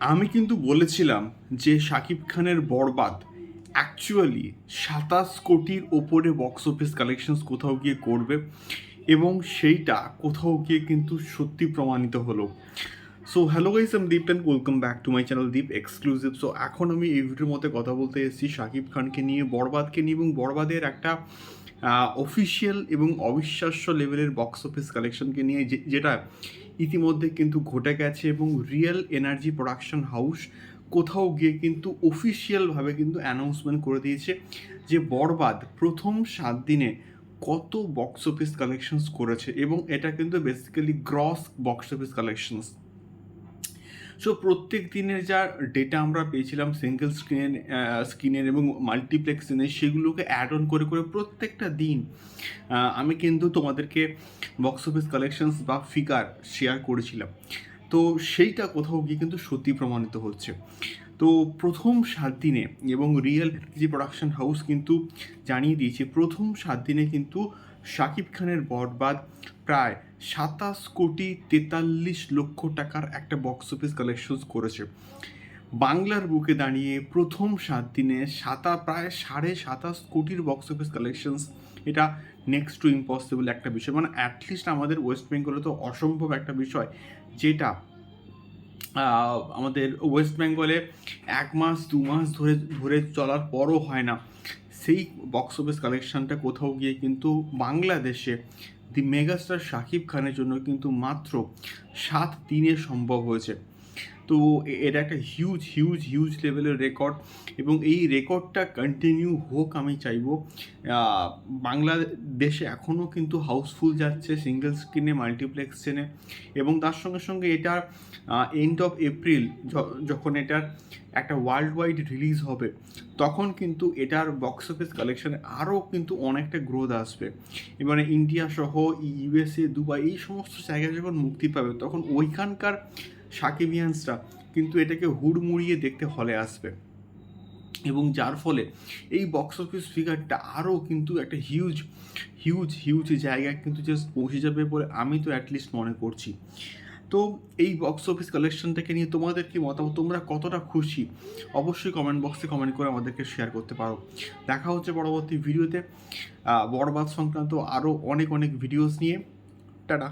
আমি কিন্তু বলেছিলাম যে শাকিব খানের বরবাদ অ্যাকচুয়ালি সাতাশ কোটির ওপরে বক্স অফিস কালেকশনস কোথাও গিয়ে করবে এবং সেইটা কোথাও গিয়ে কিন্তু সত্যি প্রমাণিত হলো। সো হ্যালো গাইস আমি Deep and welcome back to my channel Deep exclusive so এখন আমি এই ভিডিওর মধ্যে কথা বলতে এসেছি শাকিব খানকে নিয়ে, বরবাদকে নিয়ে এবং বরবাদের একটা অফিসিয়াল এবং অবিশ্বাস্য লেভেলের বক্স অফিস কালেকশনকে নিয়ে যেটা ইতিমধ্যে কিন্তু ঘটে গেছে এবং রিয়েল এনার্জি প্রোডাকশন হাউস কোথাও গিয়ে কিন্তু অফিসিয়ালভাবে কিন্তু অ্যানাউন্সমেন্ট করে দিয়েছে যে বরবাদ প্রথম সাত দিনে কত বক্স অফিস কালেকশনস করেছে এবং এটা কিন্তু basically gross box office collections so প্রত্যেক দিনের যা ডেটা আমরা পেয়েছিলাম সিঙ্গেল স্ক্রিন স্ক্রিনের এবং মাল্টিপ্লেক্স স্ক্রিনের সেগুলোকে অ্যাড অন করে করে প্রত্যেকটা দিন আমি কিন্তু তোমাদেরকে বক্স অফিস কালেকশনস বা ফিগার শেয়ার করেছিলাম। তো সেইটা কোথাও গিয়ে কিন্তু সত্যি প্রমাণিত হচ্ছে। তো প্রথম সাত দিনে এবং রিয়েল যে প্রোডাকশন হাউস কিন্তু জানিয়ে দিয়েছে, প্রথম সাত দিনে কিন্তু শাকিব খানের বরবাদ, প্রায় সাতাশ কোটি তেতাল্লিশ লক্ষ টাকার একটা বক্স অফিস কালেকশনস করেছে। বাংলার বুকে দাঁড়িয়ে প্রথম সাত দিনে সাতা, প্রায় সাড়ে সাতাশ কোটির বক্স অফিস কালেকশনস এটা নেক্সট টু ইম্পসিবল একটা বিষয়। মানে অ্যাটলিস্ট আমাদের ওয়েস্ট বেঙ্গলে তো অসম্ভব একটা বিষয়, যেটা আমাদের ওয়েস্ট বেঙ্গলে এক মাস, দু মাস ধরে ধরে চলার পরও হয় না। সেই বক্স অফিস কালেকশানটা কোথাও গিয়ে কিন্তু বাংলাদেশে দি মেগাস্টার শাকিব খানের জন্য কিন্তু মাত্র সাত দিনে সম্ভব হয়েছে। তো এটা একটা হিউজ হিউজ হিউজ লেভেলের রেকর্ড এবং এই রেকর্ডটা কন্টিনিউ হোক আমি চাইব। বাংলাদেশে এখনও কিন্তু হাউসফুল যাচ্ছে সিঙ্গেল স্ক্রিনে মাল্টিপ্লেক্স চেনে এবং তার সঙ্গে সঙ্গে এটার এন্ড অফ এপ্রিল যখন এটার একটা ওয়ার্ল্ড ওয়াইড রিলিজ হবে, তখন কিন্তু এটার বক্স অফিস কালেকশানে আরও কিন্তু অনেকটা গ্রোথ আসবে। এবারে ইন্ডিয়া সহ ইউএসএ দুবাই এই সমস্ত জায়গায় যখন মুক্তি পাবে, তখন ওইখানকার সাকিবিয়ান্সরা কিন্তু এটাকে হুড়মুড়িয়ে দেখতে হলে আসবে। এবং যার ফলে এই বক্স অফিস ফিগারটা আরও কিন্তু একটা হিউজ হিউজ হিউজ জায়গায় কিন্তু জাস্ট পৌঁছে যাবে বলে আমি তো অ্যাটলিস্ট মনে করছি। তো এই বক্স অফিস কালেকশনটাকে নিয়ে তোমাদের কি মতামত? তোমরা কতটা খুশি? অবশ্যই কমেন্ট বক্সে কমেন্ট করে আমাদেরকে শেয়ার করতে পারো। দেখা হচ্ছে পরবর্তী ভিডিওতে বরবাদ সংক্রান্ত আরও অনেক অনেক ভিডিওস নিয়ে। টাটা।